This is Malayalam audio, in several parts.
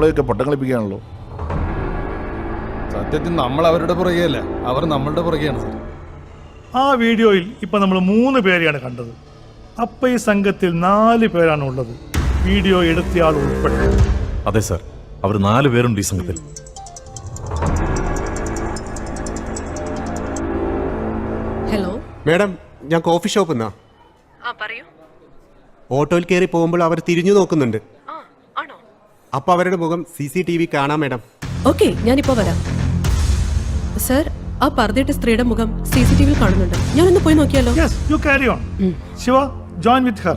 നമ്മളെയൊക്കെ പട്ടം കളിപ്പിക്കുകയാണല്ലോ സത്യത്തിൽ നമ്മൾ അവരുടെ പുറകെയല്ല അവർ നമ്മളുടെ പുറകെയാണ് സാർ. ആ വീഡിയോയിൽ ഇപ്പൊ നമ്മൾ മൂന്ന് പേരെയാണ് കണ്ടത്. അപ്പൊ ഈ സംഘത്തിൽ നാല് പേരാണ് ഉള്ളത്. വീഡിയോ എടുത്തയാൾ ഉൾപ്പെടെ അതെ സാർ അവർ നാല് പേരുണ്ട് ഈ സംഘത്തിൽ. ഹലോ? മേഡം ഞാൻ കോഫി ഷോപ്പിൽ നിന്നാ ആ പറയൂ. ഓട്ടോയിൽ കയറി പോകുമ്പോൾ അവർ തിരിഞ്ഞു നോക്കുന്നുണ്ട്. അപ്പോൾ അവരുടെ മുഖം സി സി ടി വി കാണാം മേഡം. ഓക്കെ ഞാനിപ്പോ വരാം. സർ ആ പറഞ്ഞിട്ട് സ്ത്രീയുടെ മുഖം സി സി ടി വിയിൽ കാണുന്നുണ്ട്. ഞാനൊന്ന് പോയി നോക്കിയാലോ? Yes you carry on Shiva join with her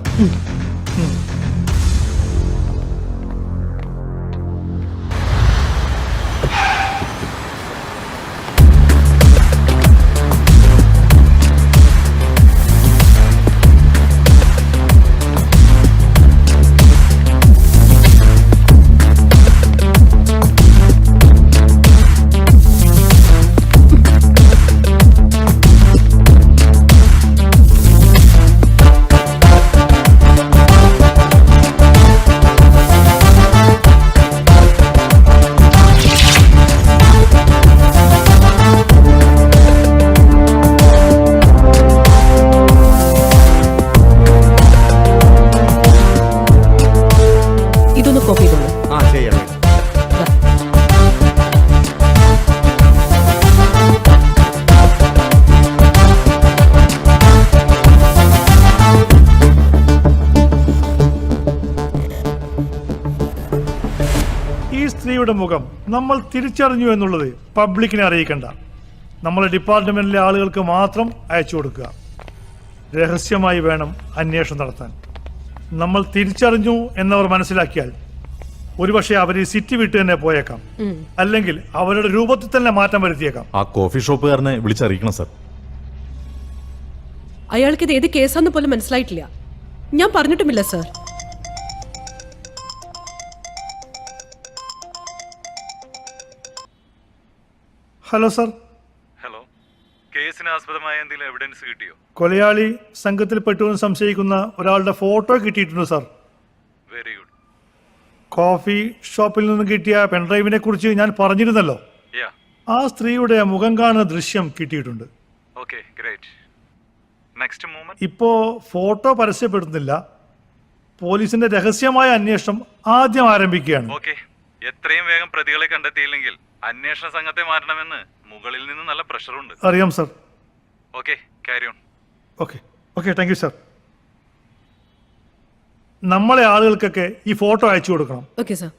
copy ചെയ്തോളൂ ആ ചെയ്യാം ഈ സ്ത്രീയുടെ മുഖം നമ്മൾ തിരിച്ചറിഞ്ഞു എന്നുള്ളത് പബ്ലിക്കിനെ അറിയിക്കണ്ട. നമ്മളെ ഡിപ്പാർട്ട്മെന്റിലെ ആളുകൾക്ക് മാത്രം അയച്ചു കൊടുക്കുക. രഹസ്യമായി വേണം അന്വേഷണം നടത്താൻ. നമ്മൾ തിരിച്ചറിഞ്ഞു എന്നവർ മനസ്സിലാക്കിയാൽ ഒരുപക്ഷെ അവർ ഈ സിറ്റി വിട്ട് തന്നെ പോയേക്കാം. അല്ലെങ്കിൽ അവരുടെ രൂപത്തിൽ തന്നെ മാറ്റം വരുത്തിയേക്കാം. ആ കോഫി ഷോപ്പുകാരനെ വിളിച്ചറിയിക്കണം സാർ അയാൾക്ക് ഇത് ഏത് കേസാന്ന് പോലും മനസ്സിലായിട്ടില്ല. ഞാൻ പറഞ്ഞിട്ടുമില്ല സർ ഹലോ സർ ഹലോ കേസിന് ആസ്പദമായ എന്തെങ്കിലും എവിഡൻസ് കിട്ടിയോ? കൊലയാളി സംഘത്തിൽ പെട്ടുവെന്ന് സംശയിക്കുന്ന ഒരാളുടെ ഫോട്ടോ കിട്ടിയിട്ടുണ്ട് സർ കോഫി ഷോപ്പിൽ നിന്ന് കിട്ടിയ പെൻഡ്രൈവിനെ കുറിച്ച് ഞാൻ പറഞ്ഞിരുന്നല്ലോ. ആ സ്ത്രീയുടെ മുഖം കാണുന്ന ദൃശ്യം കിട്ടിയിട്ടുണ്ട്. ഇപ്പോ ഫോട്ടോ പരസ്യപ്പെടുന്നില്ല. പോലീസിന്റെ രഹസ്യമായ അന്വേഷണം ആദ്യം ആരംഭിക്കുകയാണ്. എത്രയും വേഗം പ്രതികളെ കണ്ടെത്തിയില്ലെങ്കിൽ അന്വേഷണ സംഘത്തെ മാറ്റണമെന്ന് മുകളിൽ നിന്ന് നല്ല പ്രഷറുണ്ട് അറിയാം sir okay okay okay thank you sir നമ്മളെ ആളുകൾക്കൊക്കെ ഈ ഫോട്ടോ അയച്ചു കൊടുക്കണം. ഓക്കെ സർ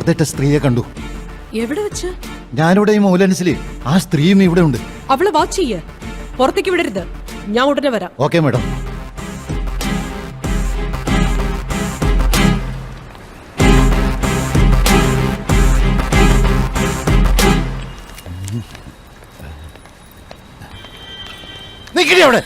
ഞാൻ സ്ത്രീയെ കണ്ടു. എവിടെ വെച്ച്? ഞാനിവിടെ ഈ മൂലൻസിൽ ആ സ്ത്രീയും ഇവിടെ ഉണ്ട്. അവളെ വാച്ച് ചെയ്യ. പുറത്തേക്ക് വിടരുത്. ഞാൻ ഉടനെ വരാം. Okay madam. നിക്കടി അവിടെ.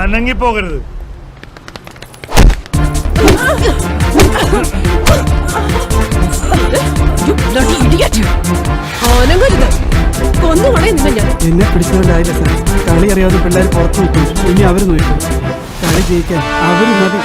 അനങ്ങിപ്പോകരുത് എന്നെ പിടിച്ചുകൊണ്ടായില്ല സാർ. കളി അറിയാതെ പിള്ളേർ പുറത്തു നിൽക്കും ഇനി അവർ നോക്കും. കളി ജയിക്കാൻ അവർ മതി.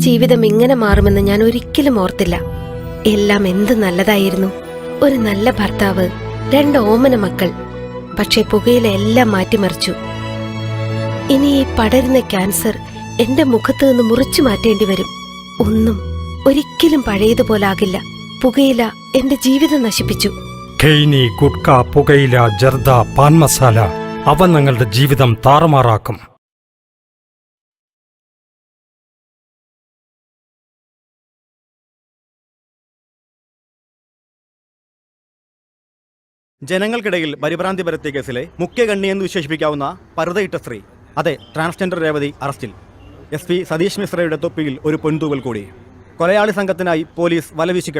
ജീവിതം ഇങ്ങനെ മാറുമെന്ന് ഞാൻ ഒരിക്കലും ഓർത്തില്ല. എല്ലാം എന്ത് നല്ലതായിരുന്നു. ഒരു നല്ല ഭർത്താവ് രണ്ട് ഓമന മക്കൾ പക്ഷെ പുകയില എല്ലാം മാറ്റിമറിച്ചു. ഇനി ഈ പടരുന്ന ക്യാൻസർ എന്റെ മുഖത്ത് നിന്ന് മുറിച്ചു മാറ്റേണ്ടി വരും. ഒന്നും ഒരിക്കലും പഴയതുപോലാകില്ല. പുകയില എന്റെ ജീവിതം നശിപ്പിച്ചു. ഗുഡ്ക പുകയില ജർദ പാൻ മസാല അവ നിങ്ങളുടെ ജീവിതം താറുമാറാക്കും. ജനങ്ങൾക്കിടയിൽ പരിഭ്രാന്തി പരത്തിയ കേസിലെ മുഖ്യ കണ്ണി എന്ന് വിശേഷിപ്പിക്കാവുന്ന പരുതയിട്ട സ്ത്രീ. അതെ ട്രാൻസ്ജെൻഡർ രേവതി അറസ്റ്റിൽ. എസ് പി സതീഷ് മിശ്രയുടെ തൊപ്പിയിൽ ഒരു പൊൻതൂവൽ കൂടി. കൊലയാളി സംഘത്തിനായി പോലീസ് വലവീശി